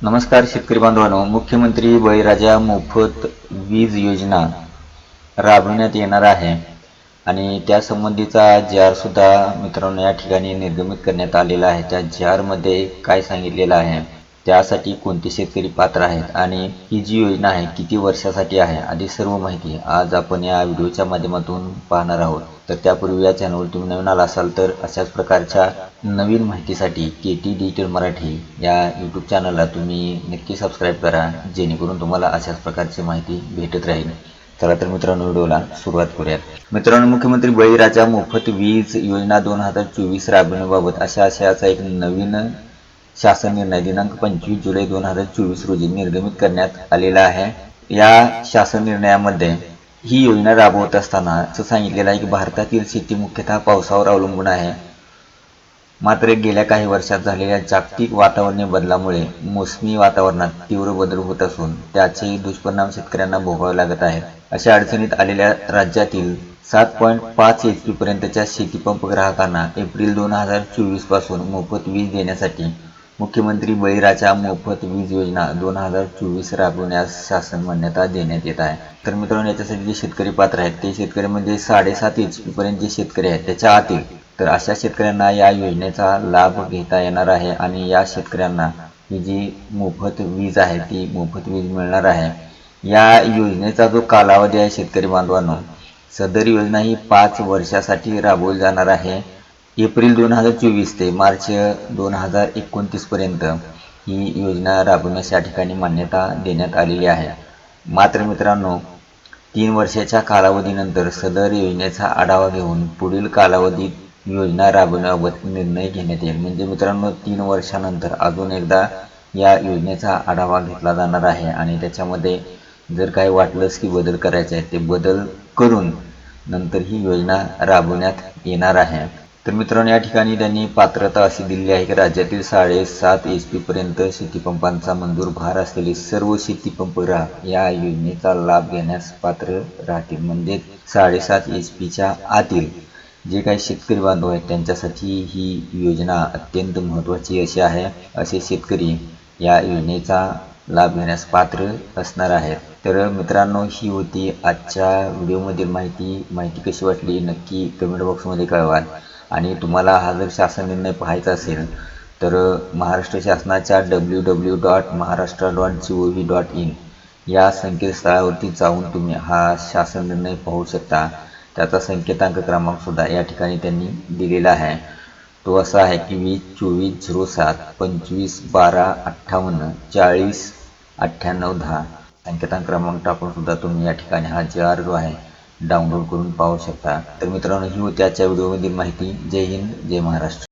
नमस्कार शेतकरी बांधवांनो. मुख्यमंत्री बळीराजा मोफत वीज योजना राबविण्यात येणार आहे आणि त्यासंबंधीचा जारसुद्धा मित्रांनो या ठिकाणी निर्गमित करण्यात आलेला आहे. त्या जारमध्ये काय सांगितलेलं आहे? त्यासाठी कोणते शेतकरी पात्र आहेत आणि ही जी योजना आहे किती वर्षासाठी आहे आधी सर्व माहिती आज आपण या व्हिडिओच्या माध्यमातून पाहणार आहोत. तर त्यापूर्वी या चॅनलवर तुम्ही नवीन आला असाल तर अशाच प्रकारच्या नवीन माहितीसाठी के टी डिजिटल मराठी या यूट्यूब चॅनलला तुम्ही नक्की सबस्क्राईब करा जेणेकरून तुम्हाला अशाच प्रकारची माहिती भेटत राहील. चला तर मित्रांनो व्हिडिओला सुरुवात करूयात. मित्रांनो मुख्यमंत्री बळीराजा मोफत वीज योजना दोन हजार चोवीस राबविण्याबाबत अशा आशयाचा एक नवीन शासन निर्णय दिनांक पंचवीस जुलै दोन हजार चोवीस रोजी निर्गमित करण्यात आलेला आहे. या शासन निर्णयामध्ये ही योजना राबवत असताना असं सांगितलेलं आहे की भारतातील शेती मुख्यतः पावसावर अवलंबून आहे. मात्र गेल्या काही वर्षात झालेल्या जागतिक वातावरणीय बदलामुळे मोसमी वातावरणात तीव्र बदल होत असून त्याचे दुष्परिणाम शेतकऱ्यांना भोगावे लागत आहेत. अशा अडचणीत आलेल्या राज्यातील सात पॉईंट पाच एच पी पर्यंतच्या शेतीपंप ग्राहकांना एप्रिल दोन हजार चोवीसपासून मोफत वीज देण्यासाठी मुख्यमंत्री बळीराजा मोफत वीज योजना दोन हजार चोवीस राबवण्यास शासन मान्यता देण्यात येत आहे. तर मित्रांनो याच्यासाठी जे शेतकरी पात्र आहेत ते शेतकरी म्हणजे साडेसात एच पी पर्यंत जे शेतकरी आहेत त्याच्या आतील तर अशा शेतकऱ्यांना या योजनेचा लाभ घेता येणार आहे आणि या शेतकऱ्यांना ही जी मोफत वीज आहे ती मोफत वीज मिळणार आहे. या योजनेचा जो कालावधी आहे शेतकरी बांधवांनो सदर योजना ही पाच वर्षासाठी राबवली जाणार आहे. एप्रिल दोन हजार चोवीस ते मार्च दोन हजार एकोणतीसपर्यंत ही योजना राबवण्यास या ठिकाणी मान्यता देण्यात आलेली आहे. मात्र मित्रांनो तीन वर्षाच्या कालावधीनंतर सदर योजनेचा आढावा घेऊन पुढील कालावधीत योजना राबवण्याबाबत निर्णय घेण्यात येईल. म्हणजे मित्रांनो तीन वर्षानंतर अजून एकदा या योजनेचा आढावा घेतला जाणार आहे आणि त्याच्यामध्ये जर काही वाटलंच की बदल करायचे आहेत ते बदल करून नंतर ही योजना राबवण्यात येणार आहे. तर मित्रांनो या ठिकाणी त्यांनी पात्रता अशी दिली आहे की राज्यातील साडेसात एच पीपर्यंत शेतीपंपांचा मंजूर भार असलेले सर्व शेतीपंप ग्राहक या योजनेचा लाभ घेण्यास पात्र राहतील म्हणजे साडेसात एच पीच्या आतील जे काही शेतकरी बांधव आहेत त्यांच्यासाठी ही योजना अत्यंत महत्त्वाची अशी आहे. असे शेतकरी या योजनेचा लाभ घेण्यास पात्र असणार आहेत. तर मित्रांनो ही होती आजच्या व्हिडिओमधील माहिती. माहिती कशी वाटली नक्की कमेंट बॉक्समध्ये कळवा आणि तुम्हाला हा जर शासन निर्णय पाहायचा असेल तर महाराष्ट्र शासनाच्या W W dot Maharashtra dot G O V dot in या संकेतस्थळावरती जाऊन तुम्ही हा शासन निर्णय पाहू शकता. त्याचा संकेतांक क्रमांकसुद्धा या ठिकाणी त्यांनी दिलेला आहे. तो असा आहे की वीस चोवीस झिरो सात पंचवीस बारा अठ्ठावन्न चाळीस अठ्ठ्याण्णव दहा. संकेतांक क्रमांक टाकूनसुद्धा तुम्ही या ठिकाणी हा जे आर जो आहे डाउनलोड करून पाहू शकता. तर मित्रांनो ही होती आजच्या व्हिडिओमधील माहिती. जय हिंद जय महाराष्ट्र.